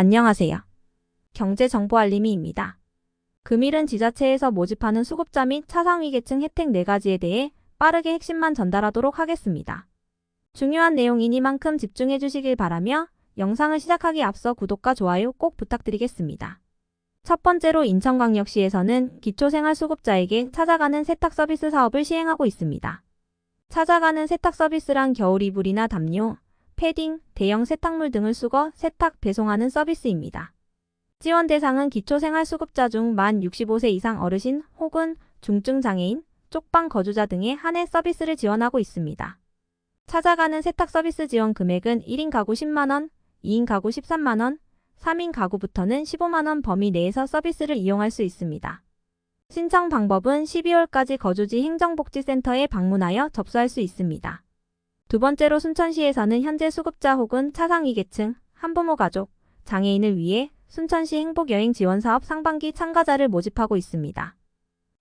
안녕하세요. 경제정보 알림이입니다. 금일은 지자체에서 모집하는 수급자 및 차상위계층 혜택 4가지에 대해 빠르게 핵심만 전달하도록 하겠습니다. 중요한 내용이니만큼 집중해 주시길 바라며 영상을 시작하기 앞서 구독과 좋아요 꼭 부탁드리겠습니다. 첫 번째로 인천광역시에서는 기초생활수급자에게 찾아가는 세탁 서비스 사업을 시행하고 있습니다. 찾아가는 세탁 서비스란 겨울 이불이나 담요, 패딩, 대형 세탁물 등을 수거, 세탁, 배송하는 서비스입니다. 지원 대상은 기초생활수급자 중 만 65세 이상 어르신 혹은 중증 장애인, 쪽방 거주자 등에 한해 서비스를 지원하고 있습니다. 찾아가는 세탁 서비스 지원 금액은 1인 가구 10만원, 2인 가구 13만원, 3인 가구부터는 15만원 범위 내에서 서비스를 이용할 수 있습니다. 신청 방법은 12월까지 거주지 행정복지센터에 방문하여 접수할 수 있습니다. 두 번째로 순천시에 서는 현재 수급자 혹은 차상위 계층, 한부모 가족, 장애인을 위해 순천시 행복여행 지원사업 상반기 참가자를 모집하고 있습니다.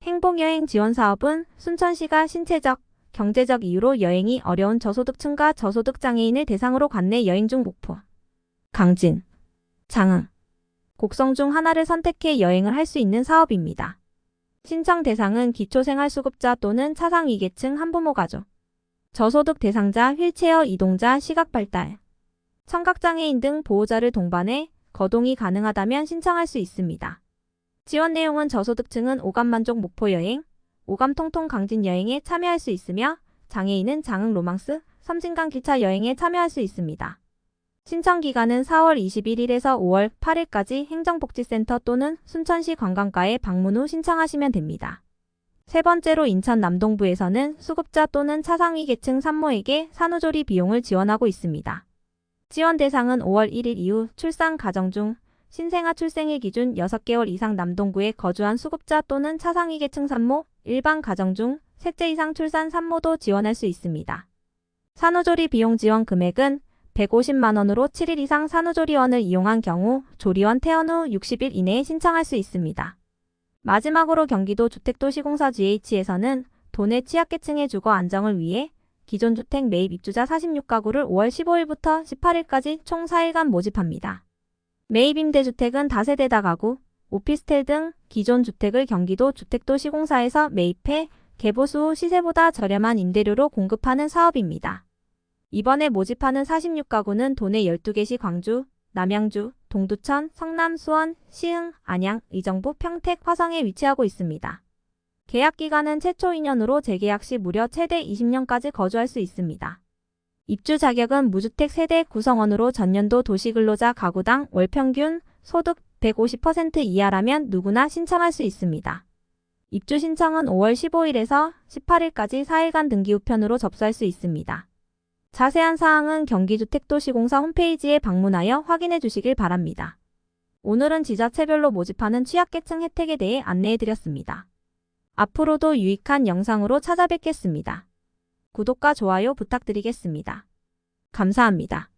행복여행 지원사업은 순천시가 신체적, 경제적 이유로 여행이 어려운 저소득층과 저소득 장애인을 대상으로 관내 여행 중 목포, 강진, 장흥, 곡성 중 하나를 선택해 여행을 할 수 있는 사업입니다. 신청 대상은 기초생활수급자 또는 차상위계층 한부모 가족, 저소득 대상자, 휠체어 이동자, 시각발달, 청각장애인 등 보호자를 동반해 거동이 가능하다면 신청할 수 있습니다. 지원 내용은 저소득층은 오감만족 목포여행, 오감통통 강진 여행에 참여할 수 있으며 장애인은 장흥 로망스, 섬진강 기차 여행에 참여할 수 있습니다. 신청 기간은 4월 21일에서 5월 8일까지 행정복지센터 또는 순천시 관광과에 방문 후 신청하시면 됩니다. 세 번째로 인천 남동부에서는 수급자 또는 차상위 계층 산모에게 산후조리 비용을 지원하고 있습니다. 지원 대상은 5월 1일 이후 출산 가정 중 신생아 출생일 기준 6개월 이상 남동구에 거주한 수급자 또는 차상위 계층 산모, 일반 가정 중 셋째 이상 출산 산모도 지원할 수 있습니다. 산후조리 비용 지원 금액은 150만원으로 7일 이상 산후조리원을 이용한 경우 조리원 퇴원 후 60일 이내에 신청할 수 있습니다. 마지막으로 경기도 주택도시공사 GH에서는 도내 취약계층의 주거 안정을 위해 기존 주택 매입 입주자 46가구를 5월 15일부터 18일까지 총 4일간 모집합니다. 매입 임대주택은 다세대 다가구, 오피스텔 등 기존 주택을 경기도 주택도시공사에서 매입해 개보수 후 시세보다 저렴한 임대료로 공급하는 사업입니다. 이번에 모집하는 46가구는 도내 12개시 광주, 남양주, 동두천, 성남, 수원, 시흥, 안양, 의정부, 평택, 화성에 위치하고 있습니다. 계약 기간은 최초 2년으로 재계약 시 무려 최대 20년까지 거주할 수 있습니다. 입주 자격은 무주택 세대 구성원으로 전년도 도시근로자 가구당 월 평균 소득 150% 이하라면 누구나 신청할 수 있습니다. 입주 신청은 5월 15일에서 18일까지 4일간 등기 우편으로 접수할 수 있습니다. 자세한 사항은 경기주택도시공사 홈페이지에 방문하여 확인해 주시길 바랍니다. 오늘은 지자체별로 모집하는 취약계층 혜택에 대해 안내해 드렸습니다. 앞으로도 유익한 영상으로 찾아뵙겠습니다. 구독과 좋아요 부탁드리겠습니다. 감사합니다.